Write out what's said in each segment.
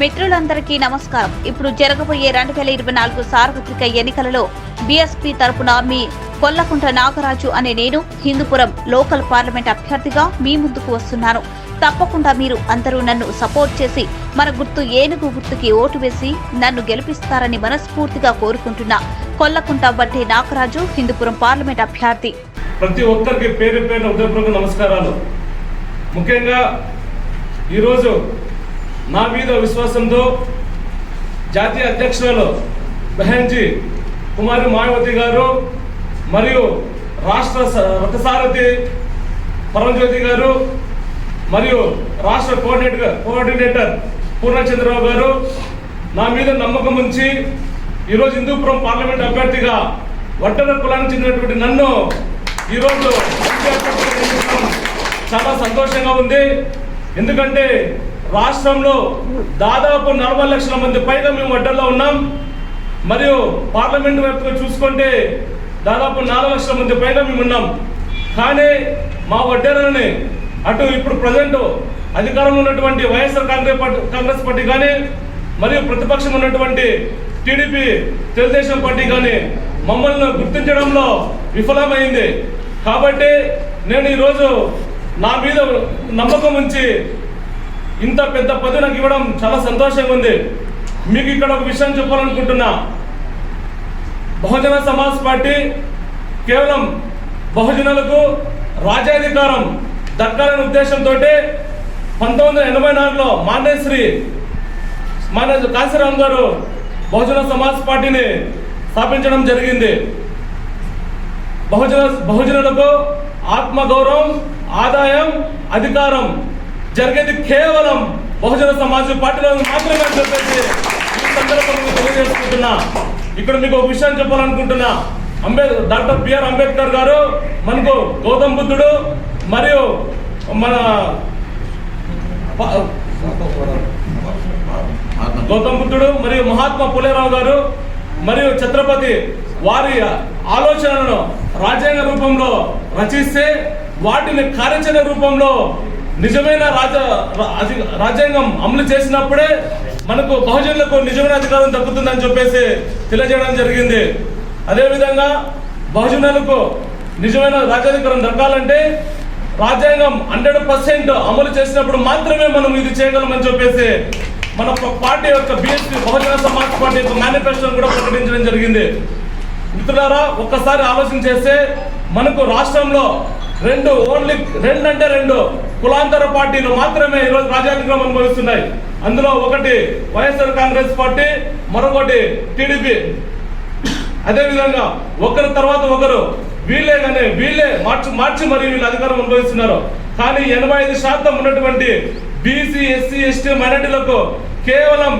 మిత్రులందరికీ నమస్కారం. ఇప్పుడు జరగబోయే రెండు వేల ఇరవై నాలుగు సార్వత్రిక ఎన్నికలలో బీఎస్పీ తరపున మీ కొల్లకుంట నాగరాజు అనే నేను హిందూపురం లోకల్ పార్లమెంట్ అభ్యర్థిగా మీ ముందుకు వస్తున్నాను. తప్పకుండా మీరు అందరూ నన్ను సపోర్ట్ చేసి మన గుర్తు ఏనుగు గుర్తుకి ఓటు వేసి నన్ను గెలిపిస్తారని మనస్ఫూర్తిగా కోరుకుంటున్నా కొల్లకుంట వడ్డే నాగరాజు హిందూపురం పార్లమెంట్ అభ్యర్థి. ప్రతి ఒక్కరికి పేరు పేరు హృదయపూర్వక నమస్కారాలు. ముఖ్యంగా ఈరోజు నా మీద విశ్వాసంతో జాతీయ అధ్యక్షురాలు బెహన్జీ కుమారి మాయావతి గారు మరియు రాష్ట్ర స- రథసారథి పరంజ్యోతి గారు మరియు రాష్ట్ర కోఆర్డినేటర్ కోఆర్డినేటర్ పూర్ణచంద్రరావు గారు. నా మీద నమ్మకం ఉంచి ఈరోజు హిందూపురం పార్లమెంట్ అభ్యర్థిగా వడ్డర కులానికి చెందినటువంటి నన్ను ఈరోజు చాలా సంతోషంగా ఉంది. ఎందుకంటే రాష్ట్రంలో దాదాపు నలభై లక్షల మంది పైగా మేము అడ్డల్లో ఉన్నాం. మరియు పార్లమెంట్ వ్యాప్తంగా చూసుకుంటే దాదాపు నాలుగు లక్షల మంది పైగా మేము ఉన్నాం. కానీ మా వడ్డేరని అటు ఇప్పుడు ప్రజెంట్ అధికారంలో ఉన్నటువంటి YSR Congress party Congress party కానీ మరియు ప్రతిపక్షం ఉన్నటువంటి టీడీపీ తెలుగుదేశం పార్టీ కానీ మమ్మల్ని గుర్తించడంలో విఫలమైంది. కాబట్టి నేను ఈరోజు నా మీద నమ్మకం ఉంచి ఇంత పెద్ద పదవి నాకు ఇవ్వడం చాలా సంతోషంగా ఉంది. మీకు ఇక్కడ ఒక విషయం చెప్పాలనుకుంటున్నా. బహుజన సమాజ్ పార్టీ కేవలం బహుజనులకు రాజ్యాధికారం దక్కాలనే ఉద్దేశంతో పంతొమ్మిది వందల ఎనభై నాలుగులో మాండేశ్రీ మన కాశీరామ్ గారు బహుజన సమాజ్ పార్టీని స్థాపించడం జరిగింది. బహుజన బహుజనులకు ఆత్మగౌరవం ఆదాయం అధికారం జరిగేది కేవలం బహుజన సమాజ్ పార్టీలో మాత్రమే చెప్పేసి ఈ సందర్భంగా తెలియజేసుకుంటున్నా. ఇక్కడ మీకు ఒక విషయం చెప్పాలనుకుంటున్నా. అంబేద్ డాక్టర్ బిఆర్ అంబేద్కర్ గారు మనకు గౌతమ్ బుద్ధుడు మరియు మన గౌతమ్ బుద్ధుడు మరియు మహాత్మా పులేరావు గారు మరియు ఛత్రపతి వారి ఆలోచనలను రాజ్యాంగ రూపంలో రచిస్తే వాటిని కార్యాచరణ రూపంలో నిజమైన రాజ రాజ్యాంగం అమలు చేసినప్పుడే మనకు బహుజనులకు నిజమైన అధికారం దక్కుతుందని చెప్పేసి తెలియజేయడం జరిగింది. అదేవిధంగా బహుజనులకు నిజమైన రాజ్యాధికారం దక్కాలంటే రాజ్యాంగం హండ్రెడ్ పర్సెంట్ అమలు చేసినప్పుడు మాత్రమే మనం ఇది చేయగలమని చెప్పేసి మన పార్టీ యొక్క బీఎస్పీ బహుజన సమాజ్ పార్టీ యొక్క మేనిఫెస్టోను కూడా ప్రకటించడం జరిగింది. మిత్రులారా ఒక్కసారి ఆలోచన చేస్తే మనకు రాష్ట్రంలో రెండు ఓన్లీ రెండు అంటే రెండు. కులాంతర పార్టీలు మాత్రమే ఈరోజు రాజ్యాధికారం అనుభవిస్తున్నాయి. అందులో ఒకటి వైఎస్ఆర్ కాంగ్రెస్ పార్టీ మరొకటి టీడీపీ. అదేవిధంగా ఒకరి తర్వాత ఒకరు వీళ్ళే కానీ వీళ్ళే మార్చి మార్చి మరి వీళ్ళు అధికారం అనుభవిస్తున్నారు. కానీ ఎనభై ఐదు శాతం ఉన్నటువంటి బీసీ ఎస్సీ ఎస్టీ మైనార్టీలకు కేవలం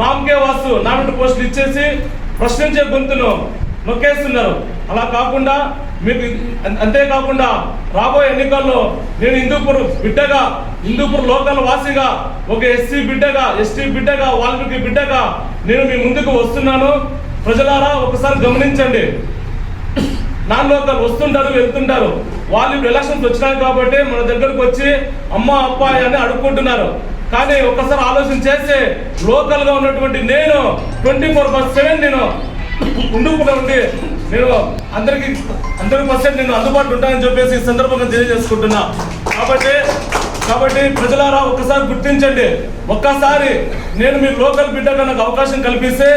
నామకే వాసు నామినేట్ పోస్టులు ఇచ్చేసి ప్రశ్నించే గొంతును నొక్కేస్తున్నారు. అలా కాకుండా మీకు అంతేకాకుండా రాబోయే ఎన్నికల్లో నేను హిందూపూర్ బిడ్డగా హిందూపూర్ లోకల్ వాసిగా ఒక ఎస్సీ బిడ్డగా ఎస్టీ బిడ్డగా వాల్మీకి బిడ్డగా నేను మీ ముందుకు వస్తున్నాను. ప్రజలారా ఒకసారి గమనించండి. నాన్ లోకల్ వస్తుంటారు వెళ్తుంటారు. వాళ్ళు ఇప్పుడు ఎలక్షన్స్ వచ్చినాయి కాబట్టి మన దగ్గరకు వచ్చి అమ్మ అబ్బాయి అని అడుక్కుంటున్నారు. కానీ ఒక్కసారి ఆలోచన చేస్తే లోకల్గా ఉన్నటువంటి నేను ట్వంటీ ఫోర్ బస్ సెవెన్ నేను ఉండకుండా ఉండి నేను అందరికి హండ్రెడ్ పర్సెంట్ నేను అందుబాటులో ఉంటానని చెప్పేసి ఈ సందర్భంగా తెలియజేసుకుంటున్నా. కాబట్టి కాబట్టి ప్రజలారా ఒక్కసారి గుర్తించండి. ఒక్కసారి నేను మీ లోకల్ బిడ్డగా నాకు అవకాశం కల్పిస్తే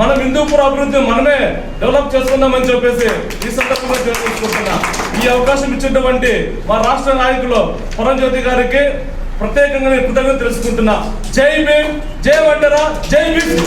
మనం హిందూపూర్ అభివృద్ధి మనమే డెవలప్ చేసుకుందామని చెప్పేసి ఈ సందర్భంగా తెలియజేసుకుంటున్నా. ఈ అవకాశం ఇచ్చినటువంటి మా రాష్ట్ర నాయకులు పరంజ్యోతి గారికి ప్రత్యేకంగా నేను కృతజ్ఞత తెలుసుకుంటున్నా. జై భీమ్ జై వండరా జై భీమ్.